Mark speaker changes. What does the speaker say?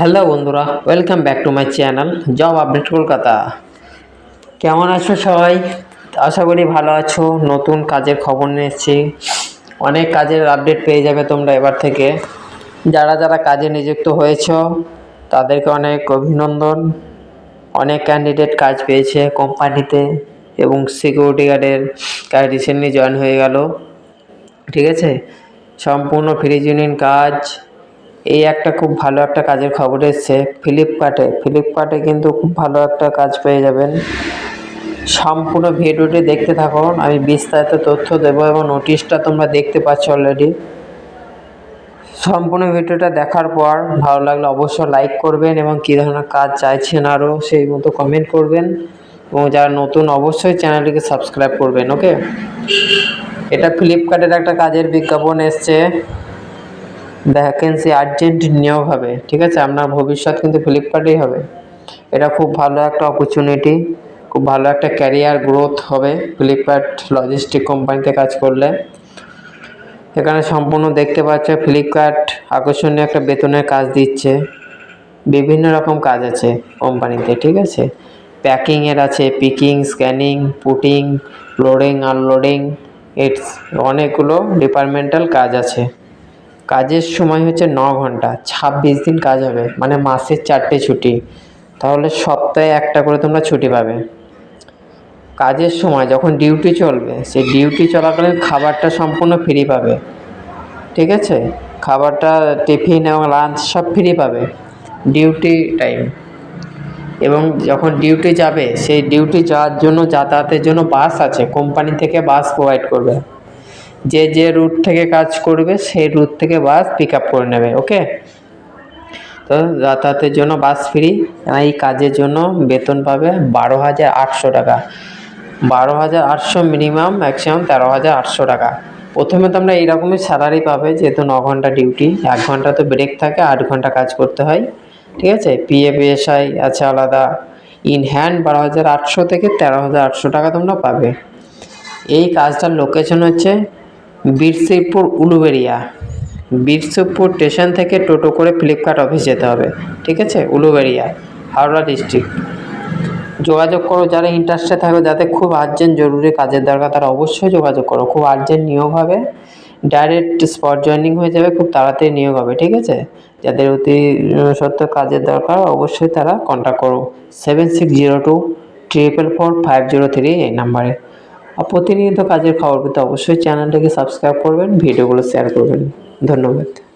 Speaker 1: Hello বন্ধুরা welcome back to my channel job update Kolkata. কেমন আছো সবাই? আশা করি ভালো আছো, নতুন কাজের খবর নিয়ে এসেছি। অনেক কাজের আপডেট পেয়ে যাবে তোমরা এবার থেকে। যারা যারা কাজে নিযুক্ত হয়েছ, তাদেরকে অনেক অভিনন্দন। অনেক ক্যান্ডিডেট কাজ পেয়েছে কোম্পানিতে এবং সিকিউরিটি গার্ডের কাজ রিসেন্টলি জয়েন হয়ে গেল। ঠিক আছে? সম্পূর্ণ ফ্রি জুনিং কাজ। এই একটা খুব ভালো একটা কাজের খবর এসছে ফ্লিপকার্টে ফ্লিপকার্টে কিন্তু খুব ভালো একটা কাজ পেয়ে যাবেন। সম্পূর্ণ ভিডিওটি দেখতে থাকো আমি বিস্তারিত তথ্য দেবো এবং নোটিশটা তোমরা দেখতে পাচ্ছ অলরেডি সম্পূর্ণ ভিডিওটা দেখার পর ভালো লাগলে অবশ্যই লাইক করবেন এবং কী ধরনের কাজ চাইছেন আরও সেই মতো কমেন্ট করবেন। এবং যারা নতুন অবশ্যই চ্যানেলটিকে সাবস্ক্রাইব করবেন ওকে এটা ফ্লিপকার্টের একটা কাজের বিজ্ঞাপন এসছে। ভ্যাকেন্সি আর্জেন্ট নিয়োগ হবে, ঠিক আছে? আপনার ভবিষ্যৎ কিন্তু ফ্লিপকার্টেই হবে। এটা খুব ভালো একটা অপরচুনিটি খুব ভালো একটা ক্যারিয়ার গ্রোথ হবে ফ্লিপকার্ট লজিস্টিক কোম্পানিতে কাজ করলে। এখানে সম্পূর্ণ দেখতে পাচ্ছ ফ্লিপকার্ট আকর্ষণীয় একটা বেতনের কাজ দিচ্ছে। বিভিন্ন রকম কাজ আছে কোম্পানিতে ঠিক আছে? প্যাকিংয়ের আছে picking scanning putting loading unloading it's অনেকগুলো ডিপার্টমেন্টাল কাজ আছে। কাজের সময় হচ্ছে ন ঘণ্টা। ছাব্বিশ দিন কাজ হবে মানে মাসের চারটে ছুটি। তাহলে সপ্তাহে একটা করে তোমরা ছুটি পাবে। কাজের সময় যখন ডিউটি চলবে, সেই ডিউটি চলাকালীন খাবারটা সম্পূর্ণ ফ্রি পাবে। ঠিক আছে? খাবারটা টিফিন এবং লাঞ্চ সব ফ্রি পাবে। ডিউটি টাইম এবং যখন ডিউটি যাবে, সেই ডিউটি যাওয়ার জন্য, যাতায়াতের জন্য বাস আছে। কোম্পানি থেকে বাস প্রোভাইড করবে। যে যে রুট থেকে কাজ করবে, সেই রুট থেকে বাস পিক আপ করে নেবে ওকে তো যাতায়াতের জন্য বাস ফ্রি এই কাজের জন্য বেতন পাবে বারো হাজার আটশো টাকা। বারো হাজার আটশো মিনিমাম ম্যাক্সিমাম তেরো হাজার আটশো টাকা। প্রথমে তো আমরা এইরকমই স্যালারি পাবে, যেহেতু ন ঘণ্টা ডিউটি এক ঘণ্টা তো ব্রেক থাকে, আট ঘণ্টা কাজ করতে হয়, ঠিক আছে? পিএফ আছে আলাদা। ইন হ্যান্ড বারো হাজার আটশো থেকে তেরো হাজার আটশো টাকা তোমরা পাবে। এই কাজটার লোকেশন হচ্ছে বীরশিবপুর উলুবেরিয়া বীরশিবপুর স্টেশন থেকে টোটো করে ফ্লিপকার্ট অফিস যেতে হবে, ঠিক আছে? উলুবেরিয়া হাওড়া ডিস্ট্রিক্ট। যোগাযোগ করো, যারা ইন্টারেস্টে থাকবে যাতে খুব আর্জেন্ট জরুরি কাজের দরকার, তারা অবশ্যই যোগাযোগ করো। খুব আর্জেন্ট নিয়োগ হবে ডাইরেক্ট স্পট জয়েনিং হয়ে যাবে, খুব তাড়াতাড়ি নিয়োগ হবে, ঠিক আছে? যাদের অতি সত্য কাজের দরকার, অবশ্যই তারা কন্ট্যাক্ট করো। Seven six zero two triple four five zero three এই নাম্বারে প্রতিনিয়ত কাজের খবর পেতে অবশ্যই চ্যানেলটাকে সাবস্ক্রাইব করবেন ভিডিওগুলো শেয়ার করবেন। ধন্যবাদ।